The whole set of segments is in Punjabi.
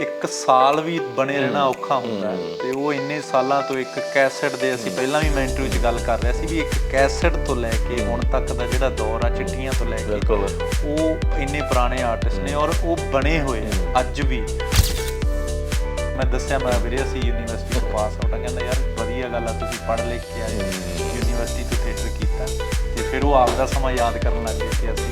ਇੱਕ ਸਾਲ ਵੀ ਬਣੇ ਰਹਿਣਾ ਔਖਾ ਹੁੰਦਾ ਹੈ। ਤੇ ਉਹ ਇੰਨੇ ਸਾਲਾਂ ਤੋਂ ਇੱਕ ਕੈਸਟ ਦੇ ਅਸੀਂ ਪਹਿਲਾਂ ਵੀ ਮੈਂ ਇੰਟਰਵਿਊ 'ਚ ਗੱਲ ਕਰ ਰਿਹਾ ਸੀ ਵੀ ਇੱਕ ਕੈਸਟ ਤੋਂ ਲੈ ਕੇ ਹੁਣ ਤੱਕ ਦਾ ਜਿਹੜਾ ਦੌਰ ਆ ਚਿੱਠੀਆਂ ਤੋਂ ਲੈ ਕੇ ਬਿਲਕੁਲ। ਉਹ ਇੰਨੇ ਪੁਰਾਣੇ ਆਰਟਿਸਟ ਨੇ ਔਰ ਉਹ ਬਣੇ ਹੋਏ ਅੱਜ ਵੀ। ਮੈਂ ਦੱਸਿਆ ਮੈਂ ਵੀਰੇ ਅਸੀਂ ਯੂਨੀਵਰਸਿਟੀ ਤੋਂ ਪਾਸ ਆਊਟ ਆ ਕਹਿੰਦਾ ਯਾਰ ਵਧੀਆ ਗੱਲ ਆ ਤੁਸੀਂ ਪੜ੍ਹ ਲਿਖ ਕੇ ਆਏ ਯੂਨੀਵਰਸਿਟੀ ਤੋਂ ਥੀਏਟਰ ਕੀਤਾ। ਤੇ ਫਿਰ ਉਹ ਆਪਦਾ ਸਮਾਂ ਯਾਦ ਕਰਨ ਲੱਗ ਗਏ ਕਿ ਅਸੀਂ।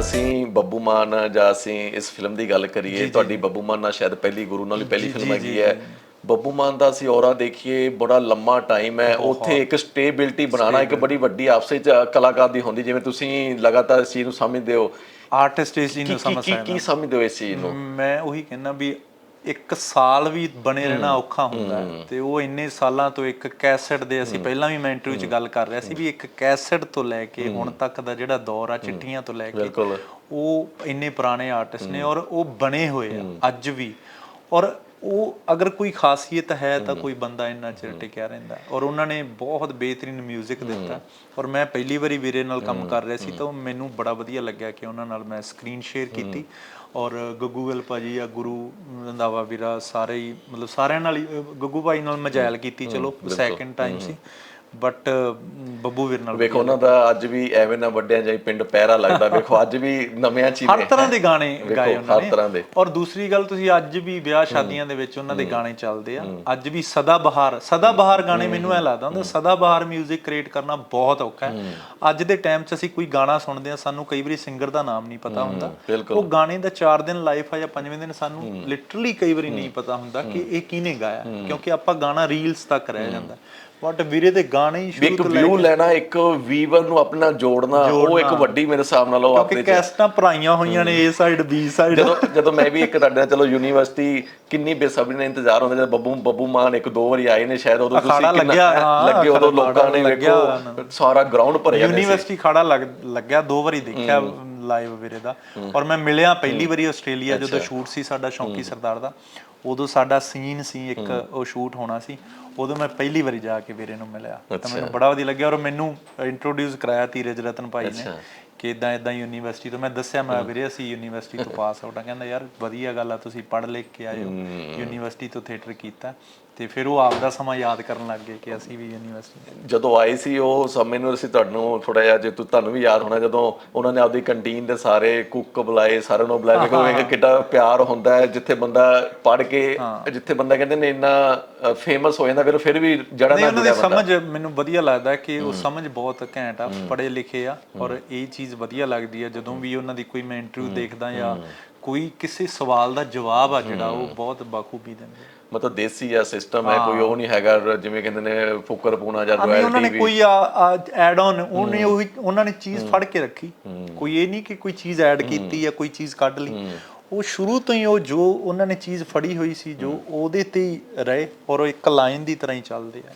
ਅਸੀਂ ਬੱਬੂ ਮਾਨ ਜਾਂ ਅਸੀਂ ਇਸ ਫਿਲਮ ਦੀ ਗੱਲ ਕਰੀਏ ਤੁਹਾਡੀ ਬੱਬੂ ਮਾਨ ਨਾਲ ਸ਼ਾਇਦ ਪਹਿਲੀ ਗੁਰੂ ਨਾਲ ਹੀ ਪਹਿਲੀ ਫਿਲਮ ਹੈਗੀ ਹੈ। ਬੱਬੂ ਮਾਨ ਦਾ ਅਸੀਂ ਔਰਾ ਦੇਖੀਏ ਬੜਾ ਲੰਮਾ ਟਾਈਮ ਹੈ। ਉੱਥੇ ਇੱਕ ਸਟੇਬਿਲਿਟੀ ਬਣਾਉਣਾ ਇੱਕ ਬੜੀ ਵੱਡੀ ਆਪਸ ਵਿੱਚ ਕਲਾਕਾਰ ਦੀ ਹੁੰਦੀ ਜਿਵੇਂ ਤੁਸੀਂ ਲਗਾਤਾਰ ਇਸ ਚੀਜ਼ ਨੂੰ ਸਮਝਦੇ ਹੋ। ਆਰਟਿਸਟ ਇਸ ਚੀਜ਼ ਨੂੰ ਸਮਝ ਕੀ- ਕੀ ਕੀ ਸਮਝਦੇ ਹੋ ਇਸ ਚੀਜ਼ ਨੂੰ? ਮੈਂ ਉਹੀ ਕਹਿੰਦਾ ਵੀ ਇੱਕ ਸਾਲ ਵੀ ਬਣੇ ਰਹਿਣਾ ਔਖਾ ਹੁੰਦਾ ਹੈ। ਤੇ ਉਹ ਇੰਨੇ ਸਾਲਾਂ ਤੋਂ ਇੱਕ ਕੈਸਟ ਦੇ ਅਸੀਂ ਪਹਿਲਾਂ ਵੀ ਮੈਂ ਇੰਟਰਵਿਊ 'ਚ ਗੱਲ ਕਰ ਰਿਹਾ ਸੀ ਵੀ ਇੱਕ ਕੈਸਟ ਤੋਂ ਲੈ ਕੇ ਹੁਣ ਤੱਕ ਦਾ ਜਿਹੜਾ ਦੌਰ ਆ ਚਿੱਠੀਆਂ ਤੋਂ ਲੈ ਕੇ ਉਹ ਇੰਨੇ ਪੁਰਾਣੇ ਆਰਟਿਸਟ ਨੇ ਔਰ ਉਹ ਬਣੇ ਹੋਏ ਆ ਅੱਜ ਵੀ। ਔਰ ਉਹ ਅਗਰ ਕੋਈ ਖਾਸੀਅਤ ਹੈ ਤਾਂ ਕੋਈ ਬੰਦਾ ਇੰਨਾ ਚਿਰ ਟਿਕਿਆ ਰਹਿੰਦਾ। ਔਰ ਉਹਨਾਂ ਨੇ ਬਹੁਤ ਬਿਹਤਰੀਨ 뮤직 ਦਿੱਤਾ। ਔਰ ਮੈਂ ਪਹਿਲੀ ਵਾਰੀ ਵੀਰੇ ਨਾਲ ਕੰਮ ਕਰ ਰਿਹਾ ਸੀ ਤਾਂ ਮੈਨੂੰ ਬੜਾ ਵਧੀਆ ਲੱਗਿਆ ਕਿ ਉਹਨਾਂ ਨਾਲ ਮੈਂ ਸਕਰੀਨ ਸ਼ੇਅਰ ਕੀਤੀ। ਔਰ ਗੱਗੂ ਗਿੱਲ ਭਾਜੀ ਆ ਗੁਰੂ ਰੰਧਾਵਾ ਵੀਰਾ ਸਾਰੇ ਹੀ ਮਤਲਬ ਸਾਰਿਆਂ ਨਾਲ ਹੀ ਗੱਗੂ ਭਾਈ ਨਾਲ ਮਜਾਇਲ ਕੀਤੀ। ਚਲੋ ਸੈਕਿੰਡ ਟਾਈਮ ਸੀ। ਬਟ ਬੱਬੂ ਵੀਰ ਨਾਲ ਵੇਖੋ ਉਹਨਾਂ ਦਾ ਅੱਜ ਵੀ ਐਵੇਂ ਨਾ ਵੱਡਿਆਂ ਜਾਈ ਪਿੰਡ ਪੈਰਾ ਲੱਗਦਾ। ਵੇਖੋ ਅੱਜ ਵੀ ਨਵਿਆਂ ਚ ਹੀ ਹਰ ਤਰ੍ਹਾਂ ਦੇ ਗਾਣੇ ਗਾਏ ਉਹਨਾਂ ਹਰ ਨੇ। ਤਰ੍ਹਾਂ ਦੇ। ਔਰ ਦੂਸਰੀ ਗੱਲ ਤੁਸੀਂ ਅੱਜ ਵੀ ਵਿਆਹ ਸ਼ਾਦੀਆਂ ਦੇ ਵਿੱਚ ਉਹਨਾਂ ਦੇ ਗਾਣੇ ਚੱਲਦੇ ਆ। ਅੱਜ ਵੀ ਸਦਾ ਬਹਾਰ ਸਦਾ ਬਹਾਰ ਗਾਣੇ ਮੈਨੂੰ ਐ ਲੱਗਦਾ ਹੁੰਦਾ ਸਦਾ ਬਹਾਰ 뮤직 ਕ੍ਰੀਏਟ ਕਰਨਾ ਬਹੁਤ ਔਖਾ ਹੈ। ਅੱਜ ਦੇ ਟਾਈਮ 'ਚ ਅਸੀਂ ਕੋਈ ਗਾਣਾ ਸੁਣਦੇ ਆ ਸਾਨੂੰ ਕਈ ਵਾਰੀ ਸਿੰਗਰ ਦਾ ਨਾਮ ਨਹੀਂ ਪਤਾ ਹੁੰਦਾ। ਉਹ ਗਾਣੇ ਦਾ 4 ਦਿਨ ਲਾਈਫ ਆ ਜਾਂ 5ਵੇਂ ਦਿਨ ਸਾਨੂੰ ਲਿਟਰਲੀ ਕਈ ਵਾਰੀ ਨਹੀਂ ਪਤਾ ਹੁੰਦਾ ਕਿ ਇਹ ਕਿਹਨੇ ਗਾਇਆ। ਕਿਉਂਕਿ ਆਪਾਂ ਗਾਣਾ ਰੀਲਸ ਤੱਕ ਰਹਿ ਜਾਂਦਾ। ਬਟ ਵੀਰੇ ਦੇ ਗਾਣੇ ਹੀ ਸ਼ੁਰੂ ਇੱਕ ਤੋਂ ਲੈ ਵਿਊ ਲੈਣਾ ਇੱਕ ਵੀਵਰ ਨੂੰ ਆਪਣਾ ਜੋੜਨਾ ਉਹ ਇੱਕ ਵੱਡੀ ਮੇਰੇ ਹਿਸਾਬ ਨਾਲ ਉਹ ਆਪਣੇ ਕੈਸਟਾਂ ਭਰਾਈਆਂ ਹੋਈਆਂ ਨੇ A ਸਾਈਡ B ਸਾਈਡ ਜਦੋਂ ਜਦੋਂ ਮੈਂ ਵੀ ਇੱਕ ਤੁਹਾਡੇ ਨਾਲ ਚਲੋ ਯੂਨੀਵਰਸਿਟੀ ਕਿੰਨੀ ਬੇਸਬਰੀ ਨਾਲ ਇੰਤਜ਼ਾਰ ਹੁੰਦਾ ਜਦ ਬੱਬੂ ਬੱਬੂ ਮਾਨ ਇੱਕ ਦੋ ਵਾਰੀ ਆਏ ਨੇ ਸ਼ਾਇਦ ਉਦੋਂ ਅਖਾੜਾ ਕਿੰਨਾ- ਲੱਗੇ ਉਦੋਂ ਲੋਕਾਂ ਨੇ ਲੱਗਿਆ ਵੇਖੋ ਸਾਰਾ ਗਰਾਊਂਡ ਭਰਿਆ ਯੂਨੀਵਰਸਿਟੀ ਖੜਾ ਲੱਗ- ਲੱਗਿਆ ਦੋ ਵਾਰੀ ਦੇਖਿਆ ਲਾਈਵ ਵੀਰੇ ਦਾ। ਔਰ ਮੈਂ ਮਿਲਿਆ ਪਹਿਲੀ ਵਾਰੀ ਆਸਟ੍ਰੇਲੀਆ ਜਦੋਂ ਸ਼ੂਟ ਸੀ ਸਾਡਾ ਸ਼ੌਂਕੀ ਸਰਦਾਰ ਦਾ ਉਦੋਂ ਸਾਡਾ ਸੀਨ ਸੀ ਇੱਕ ਉਹ ਸ਼ੂਟ ਹੋਣਾ ਸੀ ਉਦੋਂ ਮੈਂ ਪਹਿਲੀ ਵਾਰੀ ਜਾ ਕੇ ਵੀਰੇ ਨੂੰ ਮਿਲਿਆ। ਤਾਂ ਮੈਨੂੰ ਬੜਾ ਵਧੀਆ ਲੱਗਿਆ ਔਰ ਮੈਨੂੰ ਇੰਟਰੋਡਿਊਸ ਕਰਾਇਆ ਧੀਰਜ ਰਤਨ ਭਾਈ ਨੇ ਕਿ ਇਦਾਂ ਇਦਾਂ ਯੂਨੀਵਰਸਿਟੀ ਤੋਂ ਮੈਂ ਦੱਸਿਆ ਮੈਂ ਵੀਰੇ ਅਸੀਂ ਯੂਨੀਵਰਸਿਟੀ ਤੋਂ ਪਾਸ ਆਊਟ ਆ। ਕਹਿੰਦਾ ਯਾਰ ਵਧੀਆ ਗੱਲ ਆ ਤੁਸੀਂ ਪੜ੍ਹ ਲਿਖ ਕੇ ਆਏ ਹੋ। ਯੂਨੀਵਰਸਿਟੀ ਤੋਂ ਥੀਏਟਰ ਕੀਤਾ। ਤੇ ਫਿਰ ਉਹ ਆਪਦਾ ਸਮਾਂ ਯਾਦ ਕਰਨ ਲੱਗ ਗਏ ਕਿ ਅਸੀਂ ਵੀ ਯੂਨੀਵਰਸਿਟੀ ਜਦੋਂ ਆਏ ਸੀ ਉਹ ਸਮੇਂ ਨੂੰ ਅਸੀਂ ਤੁਹਾਨੂੰ ਥੋੜਾ ਜਿਹਾ ਜੇ ਤੁ- ਤੁਹਾਨੂੰ ਵੀ ਯਾਦ ਹੋਣਾ ਜਦੋਂ ਉਹਨਾਂ ਨੇ ਆਪਦੀ ਕੰਟੀਨ ਦੇ ਸਾਰੇ ਕੁੱਕ ਬੁਲਾਏ ਸਾਰਿਆਂ ਨੂੰ ਵੇਖੋ ਵੇਖ ਕਿੱਡਾ ਪਿਆਰ ਹੁੰਦਾ ਹੈ ਜਿੱਥੇ ਬੰਦਾ ਪੜ ਕੇ ਜਿੱਥੇ ਬੰਦਾ ਕਹਿੰਦੇ ਨੇ ਇੰਨਾ ਫੇਮਸ ਹੋ ਜਾਂਦਾ ਫਿਰ ਫਿਰ ਵੀ ਜੜਾ ਨਹੀਂ ਨਾ ਉਹਨਾਂ ਦੀ ਜੁੜਿਆ ਬੰਦਾ। ਸਮਝ ਮੈਨੂੰ ਵਧੀਆ ਲੱਗਦਾ ਕਿ ਉਹ ਸਮਝ ਬਹੁਤ ਘੈਂਟ ਆ ਪੜ੍ਹੇ ਲਿਖੇ ਆ ਔਰ ਇਹ ਚੀਜ਼ ਵਧੀਆ ਲੱਗਦੀ ਆ ਜਦੋਂ ਵੀ ਉਹਨਾਂ ਦੀ ਕੋਈ ਮੈਂ ਇੰਟਰਵਿਊ ਦੇਖਦਾ ਜਾਂ ਕੋਈ ਕਿਸੇ ਸਵਾਲ ਦਾ ਜਵਾਬ ਆ ਜਿਹੜਾ ਉਹ ਬਹੁਤ ਬਾਖੂਬੀ ਦਿੰਦੇ। ਮਤਲਬ ਦੇਸੀ ਆ ਸਿਸਟਮ ਹੈ ਕੋਈ ਉਹ ਨਹੀਂ ਹੈਗਾ ਜਿਵੇਂ ਕਹਿੰਦੇ ਨੇ ਫੁੱਕਰ ਪੂਣਾ ਜਾਂ ਨਹੀਂ ਉਹਨਾਂ ਨੇ ਰਾਇਲਟੀ ਵੀ ਕੋਈ ਐਡ ਆਨ ਉਹਨੇ ਉਹੀ ਉਹਨਾਂ ਨੇ ਚੀਜ਼ ਫੜ ਕੇ ਰੱਖੀ। ਕੋਈ ਇਹ ਨਹੀਂ ਕਿ ਕੋਈ ਚੀਜ਼ ਐਡ ਕੀਤੀ ਜਾਂ ਕੋਈ ਚੀਜ਼ ਕੱਢ ਲਈ। ਉਹ ਸ਼ੁਰੂ ਤੋਂ ਹੀ ਉਹ ਜੋ ਉਹਨਾਂ ਨੇ ਚੀਜ਼ ਫੜੀ ਹੋਈ ਸੀ ਜੋ ਉਹਦੇ ਤੇ ਹੀ ਰਹੇ ਔਰ ਉਹ ਇੱਕ ਲਾਈਨ ਦੀ ਤਰ੍ਹਾਂ ਹੀ ਚੱਲਦੇ ਆ।